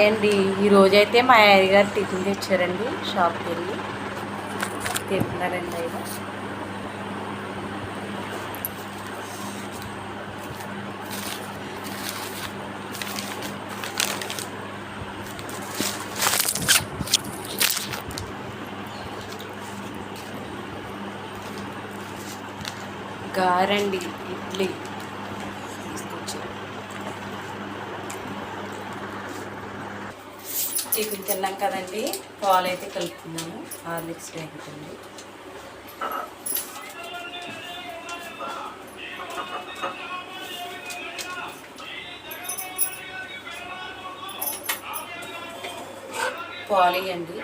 అండి ఈరోజైతే మా అయ్య గారు టిఫిన్ తెచ్చారండి షాప్కి వెళ్ళి. తింటున్నారండి ఆయన. గారండి ఇడ్లీ. టిఫిన్ తిన్నాం కదండి. పాలు అయితే కలుపుతున్నాము హార్లిక్స్ వేగుతుంది. పాలు ఇవ్వండి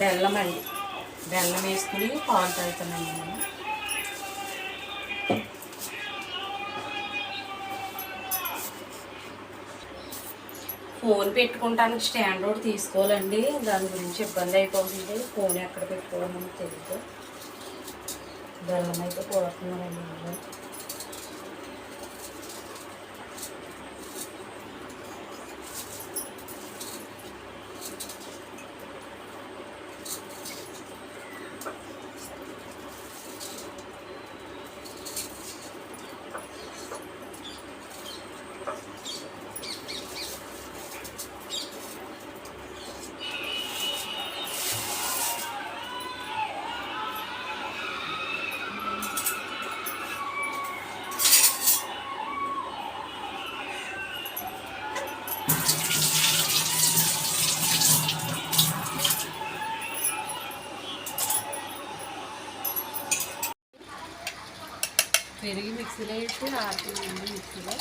బెల్లం అండి. బెల్లం వేసుకుని పాలు తాగుతానండి నేను. ఫోన్ పెట్టుకుంటానికి స్టాండ్ ఒకటి తీసుకోవాలండి. దాని గురించి ఇబ్బంది అయిపోతుంది ఫోన్ ఎక్కడ పెట్టుకోవాలో తెలియదు బెల్లం అయితే పోతున్నానండి పెరిగి మిక్సీలో వేసి ఆడుతుందండి మిక్సీలో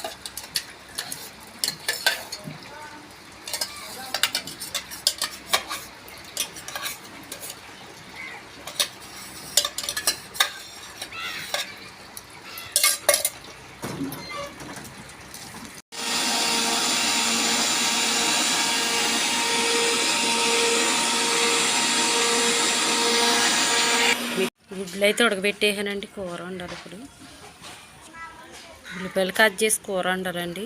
గుడ్లు అయితే ఉడకబెట్టేసానండి కూర వండాలి ఇప్పుడు. ఉల్లిపాయలు కట్ చేసి కూర వండాలండి.